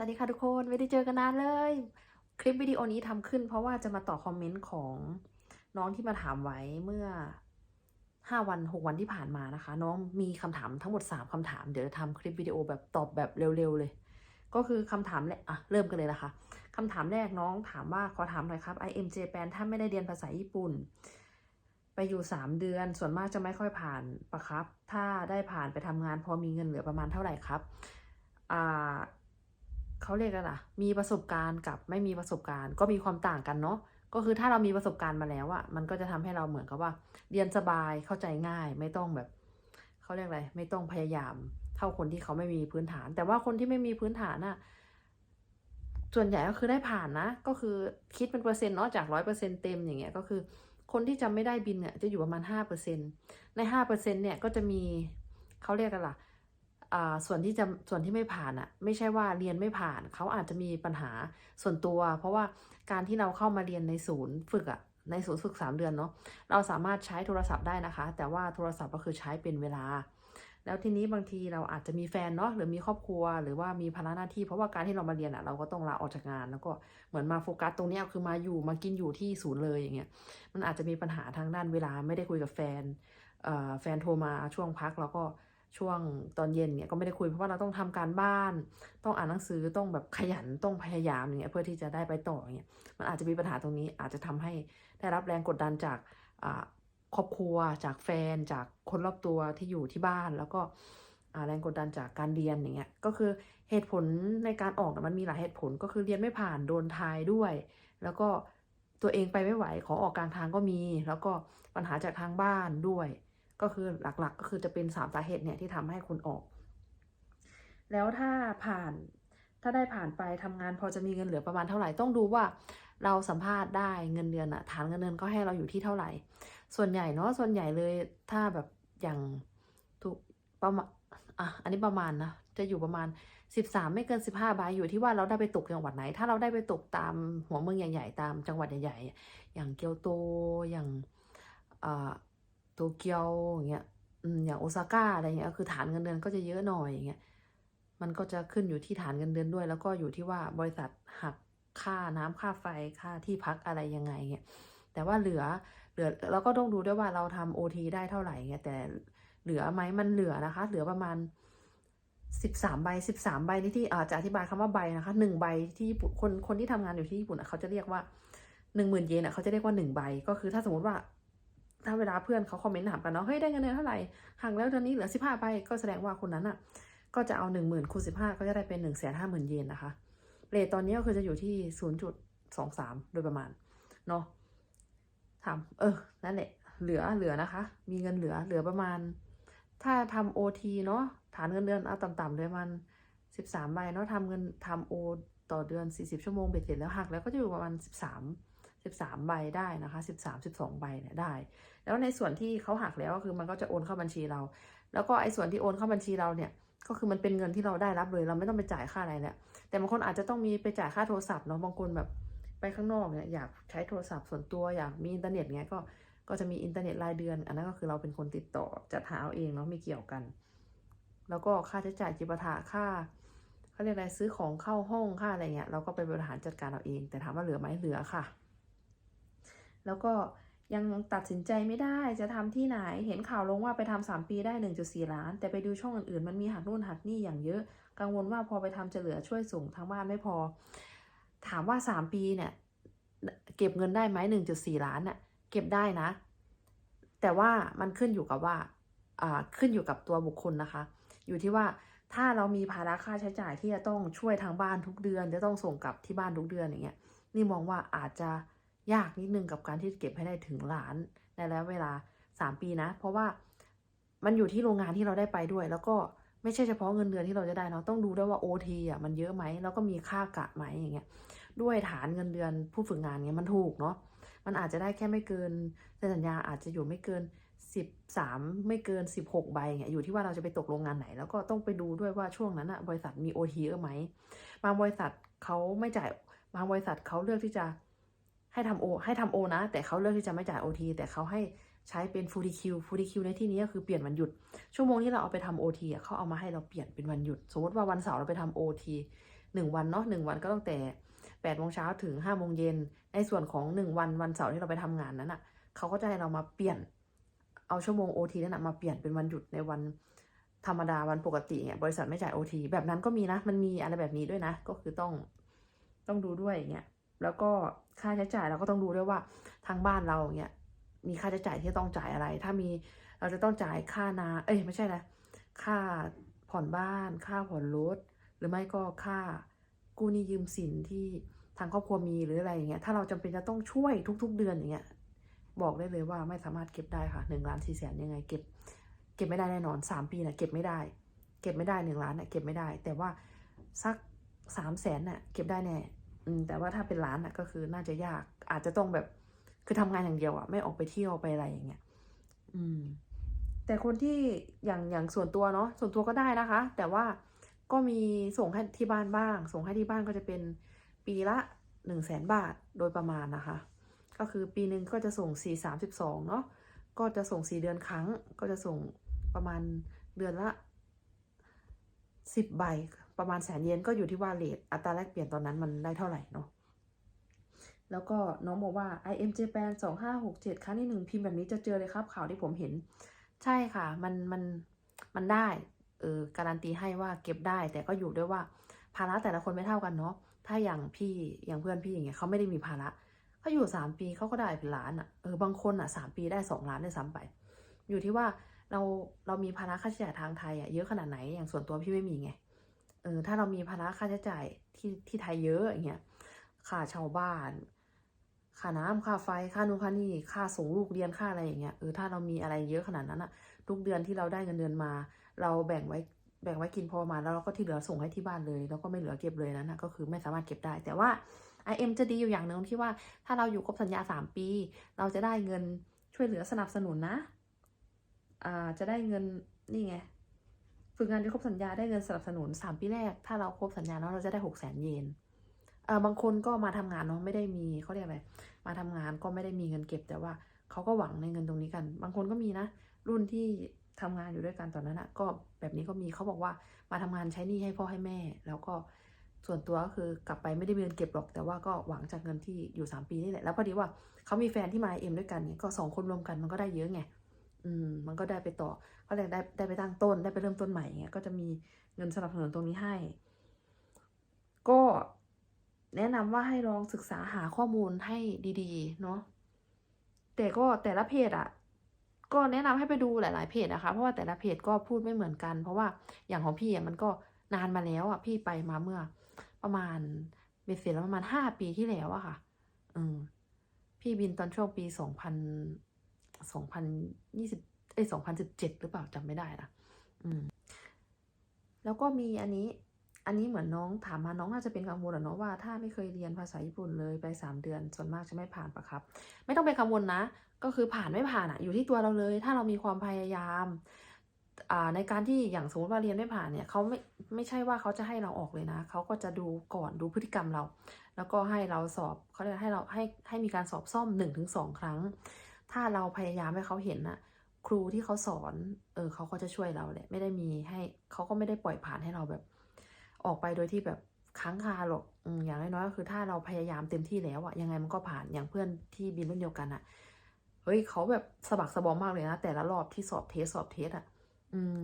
สวัสดีค่ะทุกคนไม่ได้เจอกันนานเลย คลิปวิดีโอนี้ทำขึ้น เพราะว่าจะมาตอบคอมเมนต์ของน้องที่มาถามไว้เมื่อ 5 วัน 6 วันที่ผ่านมานะคะ น้องมีคำถามทั้งหมด 3คำถาม เดี๋ยวจะทำคลิปวิดีโอแบบตอบแบบเร็วๆเลย ก็คือคำถามแรกอะเริ่มกันเลยนะคะคำถามแรกน้องถามว่าขอถามหน่อยครับ IM Japan ถ้าไม่ได้เรียนภาษาญี่ปุ่น ไปอยู่ 3 เดือน ส่วนมากจะไม่ค่อยผ่านปะครับ ถ้าได้ผ่านไปทำงานพอมีเงินเหลือประมาณเท่าไหร่ครับอ่า เขาเรียกกันอะมีประสบการณ์กับไม่มีประสบการณ์ ก็มีความต่างกันเนาะก็คือถ้าเรามีประสบการณ์มาแล้วอะมันก็จะทำให้เราเหมือนกับว่า เรียนสบายเข้าใจง่าย ไม่ต้องแบบเขาเรียกอะไร ไม่ต้องพยายาม เท่าคนที่เขาไม่มีพื้นฐาน แต่ว่าคนที่ไม่มีพื้นฐานอะส่วนใหญ่ก็คือได้ผ่านนะ ก็คือคิดเป็นเปอร์เซ็นต์เนาะจากร้อยเปอร์เซ็นต์เต็มอย่างเงี้ยก็คือ คนที่จะไม่ได้บินเนี่ยจะอยู่ประมาณห้าเปอร์เซ็นในห้าเปอร์เซ็นเนี่ยก็จะมีเขาเรียกกันล่ะอ่า ส่วนที่จะส่วนที่ไม่ผ่านอะ่ะไม่ใช่ว่าเรียนไม่ผ่านเขาอาจจะมีปัญหาส่วนตัว เพราะว่าการที่เราเข้ามาเรียนในศูนย์ฝึกอะ่ะในศูนย์ฝึกสามเดือนเนาะเราสามารถใช้โทรศัพท์ได้นะคะ แต่ว่าโทรศัพท์ก็คือใช้เป็นเวลา แล้วทีนี้บางทีเราอาจจะมีแฟนเนาะหรือมีครอบครัว หรือว่ามีภาระหน้าที่ เพราะว่าการที่เรามาเรียนอะ่ะเราก็ต้องลาออกจากงาน แล้วก็เหมือนมาโฟกัสตรงนี้คือมาอยู่มากินอยู่ที่ศูนย์เลยอย่างเงี้ยมันอาจจะมีปัญหาทางด้านเวลาไม่ได้คุยกับแฟนเอ่อแฟนโทรมาช่วงพักแล้วก็ ช่วงตอนเย็นเนี่ยก็ไม่ได้คุยเพราะว่าเราต้องทำการบ้าน ต้องอ่านหนังสือต้องแบบขยันต้องพยายามอย่างเงี้ยเพื่อที่จะได้ไปต่ออย่างเงี้ยมันอาจจะมีปัญหาตรงนี้อาจจะทำให้ได้รับแรงกดดันจากครอบครัว จากแฟน จากคนรอบตัวที่อยู่ที่บ้านแล้วก็แรงกดดันจากการเรียนอย่างเงี้ยก็คือเหตุผลในการออกมันมีหลายเหตุผลก็คือเรียนไม่ผ่านโดนทายด้วย แล้วก็ตัวเองไปไม่ไหวขอออกกลางทางก็มี แล้วก็ปัญหาจากทางบ้านด้วย ก็คือหลักๆ ก็คือจะเป็นสามสาเหตุเนี่ยที่ทำให้คุณออก แล้วถ้าผ่านถ้าได้ผ่านไปทำงานพอจะมีเงินเหลือประมาณเท่าไหร่ต้องดูว่าเราสัมภาษณ์ได้เงินเดือนอะฐานเงินเดือนก็ให้เราอยู่ที่เท่าไหร่ ส่วนใหญ่เนาะส่วนใหญ่เลยถ้าแบบอย่างถูกประมาณอะอันนี้ประมาณนะจะอยู่ประมาณ 13 ไม่เกิน 15ใบอยู่ที่ว่าเราได้ไปตกจังหวัดไหน ถ้าเราได้ไปตกตามหัวเมืองใหญ่ ๆ ตามจังหวัดใหญ่ ๆ อย่างเกียวโตอย่างอ่า โตเกียวอย่างเงี้ยอย่างโอซาก้าอะไรเงี้ยคือฐานเงินเดือนก็จะเยอะหน่อยอย่างเงี้ยมันก็จะขึ้นอยู่ที่ฐานเงินเดือนด้วย แล้วก็อยู่ที่ว่าบริษัทหักค่าน้ำค่าไฟค่าที่พักอะไรยังไงเงี้ยแต่ว่าเหลือเหลือเราก็ต้องดูด้วยว่าเราทำโอทีได้เท่าไหร่เงี้ยแต่เหลือไหมมันเหลือนะคะ เหลือประมาณสิบสามใบสิบสามใบนี่ที่อาจจะอธิบายคำว่าใบนะคะหนึ่งใบที่ญี่ปุ่นคนคนที่ทำงานอยู่ที่ญี่ปุ่นเขาจะเรียกว่าหนึ่งหมื่นเยนเขาจะเรียกว่าหนึ่งใบ ก็คือถ้าสมมติว่า ถ้าเวลาเพื่อนเขาคอมเมนต์ถามกันเนาะเฮ้ยได้เงินเดือนเท่าไหร่ห่างแล้วตอนนี้เหลือสิบห้าใบก็แสดงว่าคนนั้นอะ ก็จะเอาหนึ่งหมื่นคูณสิบห้าก็จะได้เป็นหนึ่งแสนห้าหมื่นเยนนะคะเรทตอนนี้ก็คือจะอยู่ที่ศูนย์จุดสองสามโดยประมาณเนาะถามเออนั่นแหละเหลือเหลือนะคะ มีเงินเหลือเหลือประมาณ ถ้าทำโอทีเนาะฐานเงินเดือนเอาต่ำๆเลยมันสิบสามใบเนาะทำเงินทำโอต่อเดือนสี่สิบชั่วโมงเบ็ดเสร็จแล้วหักแล้วก็จะอยู่ประมาณสิบสาม สิบสามใบได้นะคะสิบสามสิบสองใบเนี่ยได้ แล้วในส่วนที่เขาหักแล้วก็คือมันก็จะโอนเข้าบัญชีเรา แล้วก็ไอ้ส่วนที่โอนเข้าบัญชีเราเนี่ยก็คือมันเป็นเงินที่เราได้รับเลย เราไม่ต้องไปจ่ายค่าอะไรแล้วแต่บางคนอาจจะต้องมีไปจ่ายค่าโทรศัพท์เนาะบางคนแบบไปข้างนอกเนี่ยอยากใช้โทรศัพท์ส่วนตัวอยากมีอินเทอร์เน็ตเงี้ยก็ก็จะมีอินเทอร์เน็ตรายเดือน อันนั้นก็คือเราเป็นคนติดต่อจัดหาเอาเองเนาะไม่เกี่ยวกัน แล้วก็ค่าใช้จ่ายจิปาถะค่าเขาเรียกอะไรซื้อของเข้าห้องค่าอะไรเงี้ยเราก็ไปบริหารจัดการเอาเอง แต่ถามว่าเหลือไหมเหลือค่ะ แล้วก็ยังตัดสินใจไม่ได้จะทำที่ไหนเห็นข่าวลงว่าไปทำสามปีได้ 1.4 ล้าน แต่ไปดูช่องอื่นๆ มันมีหักนู่นหักนี่อย่างเยอะ กังวลว่าพอไปทำจะเหลือช่วยส่งทางบ้านไม่พอ ถามว่า 3 ปีเนี่ย เก็บเงินได้ไหม1.4 ล้านน่ะเก็บได้นะ แต่ว่ามันขึ้นอยู่กับว่าอ่าขึ้นอยู่กับตัวบุคคลนะคะ อยู่ที่ว่าถ้าเรามีภาระค่าใช้จ่ายที่จะต้องช่วยทางบ้านทุกเดือน จะต้องส่งกลับที่บ้านทุกเดือนอย่างเงี้ยนี่มองว่าอาจจะ ยากนิดนึงกับการที่เก็บให้ได้ถึงล้านในระยะเวลาสามปีนะ เพราะว่ามันอยู่ที่โรงงานที่เราได้ไปด้วย แล้วก็ไม่ใช่เฉพาะเงินเดือนที่เราจะได้เนาะต้องดูด้วยว่าโอทีอะมันเยอะไหมแล้วก็มีค่ากะไหมอย่างเงี้ยด้วยฐานเงินเดือนผู้ฝึกงานเงี้ยมันถูกเนาะมันอาจจะได้แค่ไม่เกินในสัญญาอาจจะอยู่ไม่เกินสิบสามไม่เกินสิบหกใบเงี้ยอยู่ที่ว่าเราจะไปตกโรงงานไหน แล้วก็ต้องไปดูด้วยว่าช่วงนั้นอะบริษัทมีโอทีเยอะไหมบางบริษัทเขาไม่จ่ายบางบริษัทเขาเลือกที่จะ ให้ทำโอให้ทำโอนะ แต่เขาเลือกที่จะไม่จ่ายโอทีแต่เขาให้ใช้เป็นฟูดีคิวฟูดีคิวในที่นี้ก็คือเปลี่ยนวันหยุด ชั่วโมงที่เราเอาไปทำโอทีเขาเอามาให้เราเปลี่ยนเป็นวันหยุด สมมติว่าวันเสาร์เราไปทำโอทีหนึ่งวันเนาะหนึ่งวันก็ตั้งแต่แปดโมงเช้าถึงห้าโมงเย็นในส่วนของหนึ่งวันวันเสาร์ที่เราไปทำงานนั้นอะเขาก็จะให้เรามาเปลี่ยนเอาชั่วโมงโอทีนั่นนะมาเปลี่ยนเป็นวันหยุดในวันธรรมดาวันปกติเนี่ยบริษัทไม่จ่ายโอทีแบบนั้นก็มีนะ มันมีอะไรแบบนี้ด้วยนะ ก็คือต้องต้องดูด้วยอย่างเงี้ยแล้วก็ ค่าใช้จ่ายเราก็ต้องดูด้วยว่าทางบ้านเราเนี่ยมีค่าใช้จ่ายที่ต้องจ่ายอะไร ถ้ามีเราจะต้องจ่ายค่านาเอ้ยไม่ใช่นะค่าผ่อนบ้าน ค่าผ่อนรถ หรือไม่ก็ค่ากู้หนี้ยืมสินที่ทางครอบครัวมีหรืออะไรอย่างเงี้ย ถ้าเราจำเป็นจะต้องช่วยทุก ๆ เดือนอย่างเงี้ย บอกได้เลยว่าไม่สามารถเก็บได้ค่ะหนึ่งล้านสี่แสนยังไง เก็บ เก็บไม่ได้แน่นอนสามปีน่ะเก็บไม่ได้ เก็บไม่ได้หนึ่งล้านน่ะเก็บไม่ได้ แต่ว่าสักสามแสนน่ะเก็บได้แน่ แต่ว่าถ้าเป็นล้านน่ะก็คือน่าจะยากอาจจะต้องแบบ คือทำงานอย่างเดียวอะไม่ออกไปเที่ยวไปอะไรอย่างเงี้ยอืม แต่คนที่อย่างอย่างส่วนตัวเนาะส่วนตัวก็ได้นะคะ แต่ว่าก็มีส่งให้ที่บ้านบ้าง ส่งให้ที่บ้านก็จะเป็นปีละหนึ่งแสนบาทโดยประมาณนะคะ ก็คือปีหนึ่งก็จะส่งสี่สามสิบสองเนาะก็จะส่งสี่เดือนครั้ง ก็จะส่งประมาณเดือนละสิบใบ ประมาณแสนเยนก็อยู่ที่ว่าเลทอัตราแลกเปลี่ยนตอนนั้นมันได้เท่าไหร่เนาะแล้วก็น้องบอกว่า IM Japan สองห้าหกเจ็ดครั้งที่หนึ่งพิมพ์แบบนี้จะเจอเลยครับข่าวที่ผมเห็น ใช่ค่ะ มันมันมันได้เออการันตีให้ว่าเก็บได้ แต่ก็อยู่ด้วยว่าภาระแต่ละคนไม่เท่ากันเนาะถ้าอย่างพี่อย่างเพื่อนพี่อย่างเงี้ยเขาไม่ได้มีภาระเขาอยู่สามปีเขาก็ได้เป็นล้านอะ่ะเออบางคนอะสามปีได้สองล้านได้ซ้ำไป อยู่ที่ว่าเราเรามีภาระค่าใช้จ่ายทางไทยอะเยอะขนาดไหนอย่างส่วนตัวพี่ไม่มีไง ออถ้าเรามีภาระค่าใช้จ่ายที่ที่ไทยเยอะอย่างเงี้ยค่าช่าบ้านค่าน้ำค่าไฟค่านู่นค่านี่ค่าส่งลูกเรียนค่าอะไรอย่างเงี้ยเออถ้าเรามีอะไรเยอะขนาดนั้นอะทุกเดือนที่เราได้เงินเดือนมา เราแบ่งไว้แบ่งไว้กินพอมาแล้วเราก็ที่เหลือส่งให้ที่บ้านเลย แล้วก็ไม่เหลือเก็บเลยนั้นนะก็คือไม่สามารถเก็บได้ แต่ว่า IM จะดีอยู่อย่างหนึ่งที่ว่าถ้าเราอยู่ครบสัญญาสามปี เราจะได้เงินช่วยเหลือสนับสนุนนะอ่าจะได้เงินนี่ไง ฝึกงานที่ครบสัญญาได้เงินสนับสนุนสามปีแรก ถ้าเราครบสัญญาเนาะเราจะได้หกแสนเยนเออบางคนก็มาทำงานเนาะไม่ได้มีเขาเรียกอะไรมาทำงานก็ไม่ได้มีเงินเก็บ แต่ว่าเขาก็หวังในเงินตรงนี้กัน บางคนก็มีนะ รุ่นที่ทำงานอยู่ด้วยกันตอนนั้นอะก็แบบนี้ก็มีเขาบอกว่ามาทำงานใช้หนี้ให้พ่อให้แม่ แล้วก็ส่วนตัวก็คือกลับไปไม่ได้มีเงินเก็บหรอก แต่ว่าก็หวังจากเงินที่อยู่สามปีนี่แหละแล้วพอดีว่าเขามีแฟนที่มาเอ็มด้วยกันเนี่ยก็สองคนรวมกันมันก็ได้เยอะไง อืมมันก็ได้ไปต่อก็เลยได้ได้ไปตั้งต้นได้ไปเริ่มต้นใหม่เงี้ยก็จะมีเงินสนับสนุนตรงนี้ให้ ก็แนะนำว่าให้ลองศึกษาหาข้อมูลให้ดีๆ เนาะแต่ก็แต่ละเพจอะก็แนะนำให้ไปดูหลาย ๆเพจนะคะ เพราะว่าแต่ละเพจก็พูดไม่เหมือนกัน เพราะว่าอย่างของพี่อะมันก็นานมาแล้วอะพี่ไปมาเมื่อ ประมาณเบ็ดเสร็จแล้วประมาณห้าปีที่แล้วอะค่ะ อืมพี่บินตอนช่วงปีสองพัน สองพันยี่สิบเอ้สองพันสิบเจ็ดหรือเปล่าจำไม่ได้นะอืมแล้วก็มีอันนี้ อันนี้เหมือนน้องถามมาน้องน่าจะเป็นกังวลอะเนาะว่าถ้าไม่เคยเรียนภาษาญี่ปุ่นเลยไปสามเดือนส่วนมากจะไม่ผ่านปะครับ ไม่ต้องเป็นกังวลนะ ก็คือผ่านไม่ผ่านอะอยู่ที่ตัวเราเลย ถ้าเรามีความพยายามอ่าในการที่อย่างสมมติว่าเรียนไม่ผ่านเนี่ยเขาไม่ไม่ใช่ว่าเขาจะให้เราออกเลยนะเขาก็จะดูก่อนดูพฤติกรรมเรา แล้วก็ให้เราสอบเขาจะให้เราให้ให้มีการสอบซ่อมหนึ่งถึงสองครั้ง ถ้าเราพยายามให้เขาเห็นน่ะครูที่เขาสอน เออเขาก็จะช่วยเราแหละ ไม่ได้มีให้เขาก็ไม่ได้ปล่อยผ่านให้เราแบบ ออกไปโดยที่แบบค้างคาหรอกอืมอย่างน้อยๆก็คือถ้าเราพยายามเต็มที่แล้วอะยังไงมันก็ผ่านอย่างเพื่อนที่บินรุ่นเดียวกันอะเฮ้ยเขาแบบสะบักสะบอมมากเลยนะแต่ละรอบที่สอบเทสสอบเทสอะอืม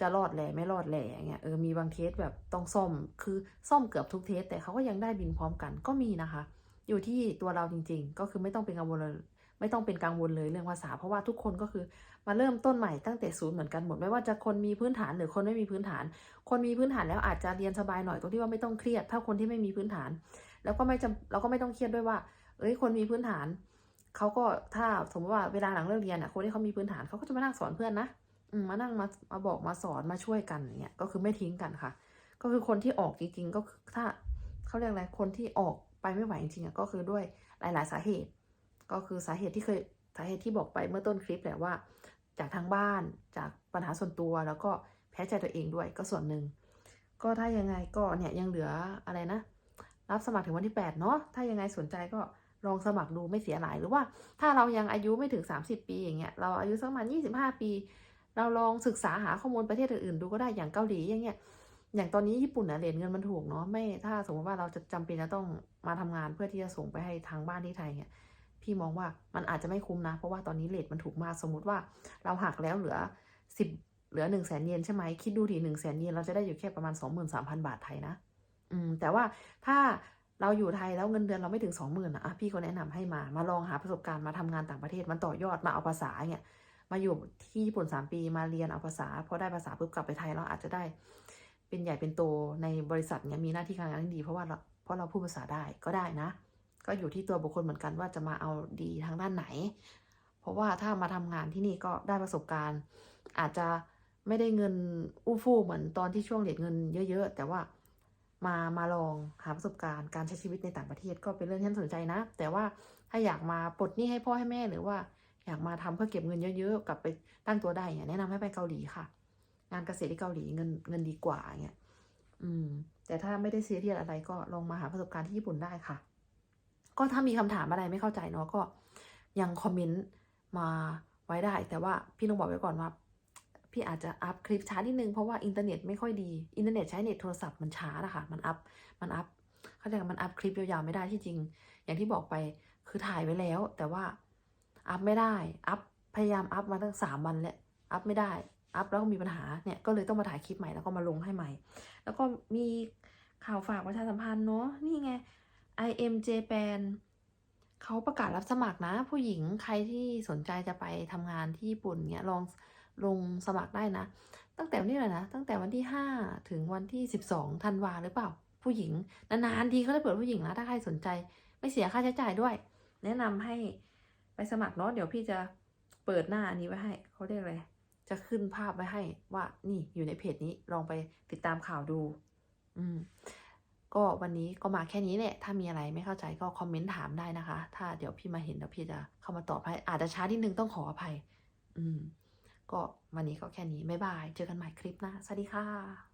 จะรอดแหล่ไม่รอดแหล่อย่างเงี้ยเออมีบางเทสแบบต้องซ่อมคือซ่อมเกือบทุกเทสแต่เขาก็ยังได้บินพร้อมกันก็มีนะคะ อยู่ที่ตัวเราจริง ๆ ก็คือไม่ต้องเป็นกังวลเลย ไม่ต้องเป็นกังวลเลยเรื่องภาษา เพราะว่าทุกคนก็คือมาเริ่มต้นใหม่ตั้งแต่ศูนย์เหมือนกันหมดไม่ว่าจะคนมีพื้นฐานหรือคนไม่มีพื้นฐาน คนมีพื้นฐานแล้วอาจจะเรียนสบายหน่อยตรงที่ว่าไม่ต้องเครียด ถ้าคนที่ไม่มีพื้นฐาน แล้วก็ไม่จำเราก็ไม่ต้องเครียดด้วยว่า เอ้ยคนมีพื้นฐานเขาก็ถ้าสมมติว่าเวลาหลังเลิกเรียนอะคนที่เขามีพื้นฐานเขาก็จะมานั่งสอนเพื่อนนะมานั่งมามาบอกมาสอนมาช่วยกันเงี้ยก็คือไม่ทิ้งกันค่ะ ก็คือคนที่ออกจริงๆก็คือถ้าเขาเรียกอะไรคนที่ออกไปไม่ไหวจริงๆก็คือด้วยหลาย ๆ สาเหตุ ก็คือสาเหตุที่เคยสาเหตุที่บอกไปเมื่อต้นคลิปแหละว่า จากทางบ้านจากปัญหาส่วนตัวแล้วก็แพ้ใจตัวเองด้วยก็ส่วนหนึ่งก็ถ้ายังไงก็เนี่ยยังเหลืออะไรนะ รับสมัครถึงวันที่ 8 เนาะถ้ายังไงสนใจก็ลองสมัครดูไม่เสียหลายหรือว่า ถ้าเรายังอายุไม่ถึง 30 ปีอย่างเงี้ยเราอายุสักประมาณ25 ปี เราลองศึกษาหาข้อมูลประเทศอื่นๆดูก็ได้อย่างเกาหลีอย่างเงี้ยอย่างตอนนี้ญี่ปุ่นนะเรทเงินมันถูกเนาะไม่ถ้าสมมติว่าเราจะจำเป็นจะต้องมาทำงานเพื่อที่จะส่งไปให้ทางบ้านที่ไทยเนี่ย พี่มองว่ามันอาจจะไม่คุ้มนะ เพราะว่าตอนนี้เรทมันถูกมาก สมมุติว่าเราหักแล้วเหลือสิบเหลือหนึ่งแสนเยนใช่ไหมคิดดูดิหนึ่งแสนเยนเราจะได้อยู่แค่ประมาณสองหมื่นสามพันบาทไทยนะอืมแต่ว่าถ้าเราอยู่ไทยแล้วเงินเดือนเราไม่ถึงสองหมื่นอะพี่ก็แนะนำให้มามาลองหาประสบการณ์มาทำงานต่างประเทศมันต่อยอดมาเอาภาษาเนี่ยมาอยู่ที่ญี่ปุ่นสามปีมาเรียนเอาภาษาพอได้ภาษาปุ๊บกลับไปไทยเราอาจจะได้ เป็นใหญ่เป็นโตในบริษัทเนี่ยมีหน้าที่การงานที่ดี เพราะว่าเราเพราะเราพูดภาษาได้ก็ได้นะ ก็อยู่ที่ตัวบุคคลเหมือนกันว่าจะมาเอาดีทางด้านไหน เพราะว่าถ้ามาทำงานที่นี่ก็ได้ประสบการณ์ อาจจะไม่ได้เงินอู้ฟู่เหมือนตอนที่ช่วงเรียนเงินเยอะ ๆ แต่ว่ามามาลองหาประสบการณ์การใช้ชีวิตในต่างประเทศก็เป็นเรื่องที่น่าสนใจนะ แต่ว่าถ้าอยากมาปลดหนี้ให้พ่อให้แม่หรือว่าอยากมาทำเพื่อเก็บเงินเยอะๆกลับไปตั้งตัวได้เนี่ยแนะนำให้ไปเกาหลีค่ะ งานเกษตรที่เกาหลีเงินเงินดีกว่าเนี่ยอืม แต่ถ้าไม่ได้ซีเรียสอะไรก็ลองมาหาประสบการณ์ที่ญี่ปุ่นได้ค่ะ ก็ถ้ามีคำถามอะไรไม่เข้าใจเนาะก็ยังคอมเมนต์มาไว้ได้ แต่ว่าพี่ต้องบอกไว้ก่อนว่า พี่อาจจะอัพคลิปช้านิดนึงเพราะว่าอินเทอร์เน็ตไม่ค่อยดีอินเทอร์เน็ตใช้เน็ตโทรศัพท์มันช้านะคะมันอัพมันอัพเขาเรียกมันอัพคลิปยาวๆไม่ได้ที่จริง อย่างที่บอกไปคือถ่ายไว้แล้ว แต่ว่าอัพไม่ได้อัพพยายามอัพมาตั้งสามวันแล้วอัพไม่ได้อัพแล้วก็มีปัญหาเนี่ยก็เลยต้องมาถ่ายคลิปใหม่แล้วก็มาลงให้ใหม่ แล้วก็มีข่าวฝากประชาสัมพันธ์เนาะนี่ไง IM Japan เขาประกาศรับสมัครนะ ผู้หญิงใครที่สนใจจะไปทำงานที่ญี่ปุ่นเนี่ยลองลงสมัครได้นะ ตั้งแต่วันนี้เลยนะ ตั้งแต่วันที่ห้าถึงวันที่สิบสองธันวาหรือเปล่า ผู้หญิง นานๆทีเขาจะเปิดผู้หญิงนะถ้าใครสนใจไม่เสียค่าใช้จ่ายด้วย แนะนำให้ไปสมัครเนาะเดี๋ยวพี่จะเปิดหน้าอันนี้ไว้ให้เขาเรียกอะไรจะขึ้นภาพไว้ให้ว่านี่อยู่ในเพจนี้ลองไปติดตามข่าวดู อืม ก็วันนี้ก็มาแค่นี้แหละ ถ้ามีอะไรไม่เข้าใจก็คอมเมนต์ถามได้นะคะ ถ้าเดี๋ยวพี่มาเห็นแล้วพี่จะเข้ามาตอบให้ อาจจะช้านิดนึงต้องขออภัย อืม ก็วันนี้ก็แค่นี้ บ๊ายบาย เจอกันใหม่คลิปหน้า สวัสดีค่ะ